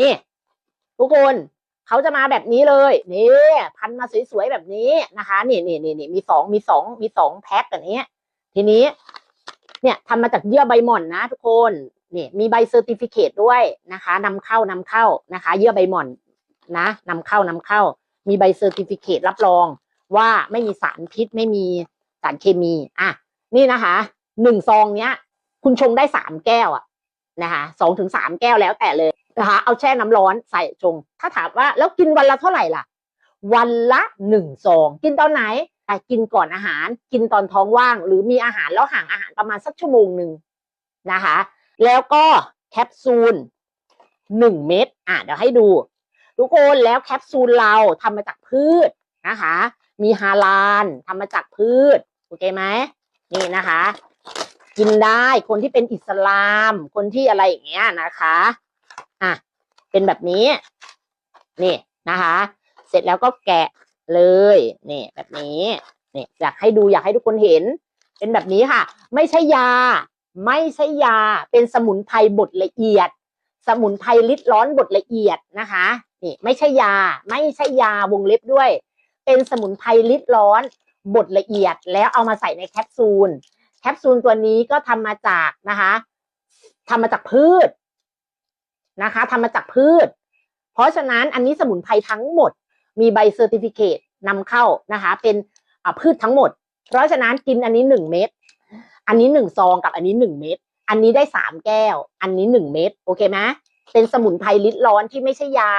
นี่ทุกคนเขาจะมาแบบนี้เลยนี่พันมาสวยๆแบบนี้นะคะ นี่นี่นี่นี่มีสองมีสองมีสองแพ็คแบบนี้ ทีนี้ เนี่ยทำมาจากเยื่อใบหม่อนนะ ทุกคนนี่มีใบเซอร์ติฟิเคตด้วยนะคะนำเข้านำเข้านะคะ เยื่อใบหม่อนนะนำเข้านำเข้า มีใบเซอร์ติฟิเคตรับรอง ว่าไม่มีสารพิษไม่มีสารเคมีอะนี่นะคะหนึ่งซองเนี้ย คุณชงได้สามแก้วอะนะคะสองถึงสามแก้วแล้วแต่เลย นะคะเอาแช่น้ำร้อนใส่ชง ถ้าถามว่าแล้วกินวันละเท่าไหร่ล่ะ วันละหนึ่งซองกินตอนไหนอ่กินก่อนอาหาร กินตอนท้องว่าง หรือมีอาหารแล้วห่างอาหารประมาณสักชั่วโมงหนึ่งนะคะ แล้วก็แคปซูลหนึ่งเม็ดอะเดี๋ยวให้ดู ทุกคนแล้วแคปซูลเราทำมาจากพืชนะคะ มีฮาลาลทำมาจากพืชโอเคไหมนี่นะคะ กินได้คนที่เป็นอิสลาม คนที่อะไรอย่างเงี้ยนะคะ อะเป็นแบบนี้ นี่นะคะ เสร็จแล้วก็แกะเลยนี่แบบนี้นี่อยากให้ดูอยากให้ทุกคนเห็น เป็นแบบนี้ค่ะ ไม่ใช่ยา ไม่ใช่ยา เป็นสมุนไพรบดละเอียด สมุนไพรลิดร้อนบดละเอียดนะคะนี่ไม่ใช่ยา ไม่ใช่ยาวงเล็บด้วย เป็นสมุนไพรลิดร้อนบดละเอียดแล้วเอามาใส่ในแคปซูล แคปซูลตัวนี้ก็ทำมาจากนะคะทำมาจากพืช นะคะทำมาจากพืช เพราะฉะนั้นอันนี้สมุนไพรทั้งหมด มีใบเซอร์ติฟิเคตนำเข้านะคะ เป็นพืชทั้งหมด เพราะฉะนั้นกินอันนี้หนึ่งเม็ดอันนี้หนึ่งซองกับอันนี้หนึ่งเม็ดอันนี้ได้สามแก้ว อันนี้หนึ่งเม็ดโอเคไหมเป็นสมุนไพรลิดร้อนที่ไม่ใช่ยา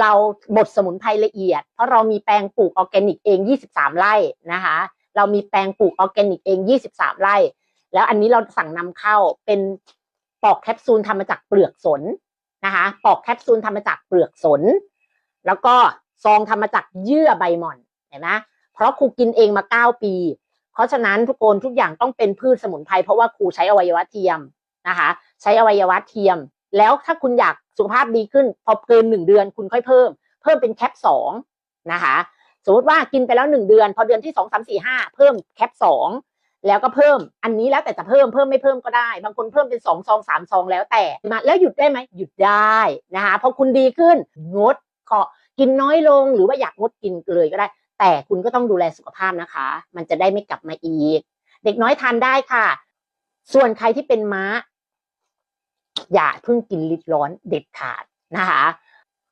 เราบดสมุนไพรละเอียด เพราะเรามีแปลงปลูกออร์แกนิกเอง 23 ไร่นะคะ เรามีแปลงปลูกออร์แกนิกเอง 23 ไร่ แล้วอันนี้เราสั่งนำเข้าเป็น ปอกแคปซูลทำมาจากเปลือกสนนะคะปอกแคปซูลทำมาจากเปลือกสน แล้วก็ซองทำมาจากเยื่อใบหม่อนเห็นไหมเพราะครูกินเองมาเก้าปี เพราะฉะนั้นทุกคนทุกอย่างต้องเป็นพืชสมุนไพรเพราะว่าครูใช้อวัยวะเทียมนะคะ ใช้อวัยวะเทียม แล้วถ้าคุณอยากสุขภาพดีขึ้น พอเกินหนึ่งเดือนคุณค่อยเพิ่ม เพิ่มเป็นแคปสองนะคะ สมมติว่ากินไปแล้วหนึ่งเดือน พอเดือนที่สองสามสี่ห้าเพิ่มแคปสอง แล้วก็เพิ่มอันนี้แล้วแต่จะเพิ่มเพิ่มไม่เพิ่มก็ได้ บางคนเพิ่มเป็นสองซองสามซองแล้วแต่มาแล้วหยุดได้ไหมหยุดได้นะคะพอคุณดีขึ้นงดก็กินน้อยลงหรือว่าอยากงดกินเลยก็ได้ แต่คุณก็ต้องดูแลสุขภาพนะคะ มันจะได้ไม่กลับมาอีก เด็กน้อยทานได้ค่ะ ส่วนใครที่เป็นม้า อย่าเพิ่งกินลิตร้อนเด็ดขาดนะคะ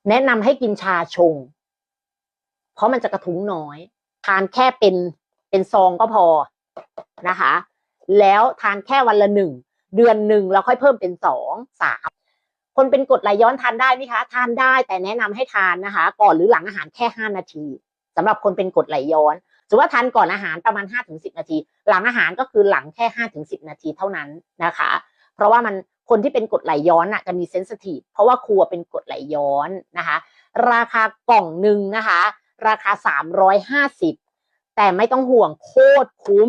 แนะนำให้กินชาชง เพราะมันจะกระทุ้งน้อย ทานแค่เป็นเป็นซองก็พอ นะคะ แล้วทานแค่วันละหนึ่งเดือนหนึ่งเราค่อยเพิ่มเป็นสองสามคนเป็นกรดไหลย้อนทานได้ไหมคะ ทานได้แต่แนะนำให้ทานนะคะ ก่อนหรือหลังอาหารแค่ห้านาทีสำหรับคนเป็นกรดไหลย้อนสมมติว่าทานก่อนอาหารประมาณห้าถึงสิบนาที หลังอาหารก็คือหลังแค่ห้าถึงสิบนาทีเท่านั้นนะคะ เพราะว่ามันคนที่เป็นกรดไหลย้อนอะจะมีเซนซิทีฟเพราะว่าครัวเป็นกรดไหลย้อนนะคะ ราคากล่องหนึ่งนะคะ ราคาสามร้อยห้าสิบแต่ไม่ต้องห่วงโคตรคุ้ม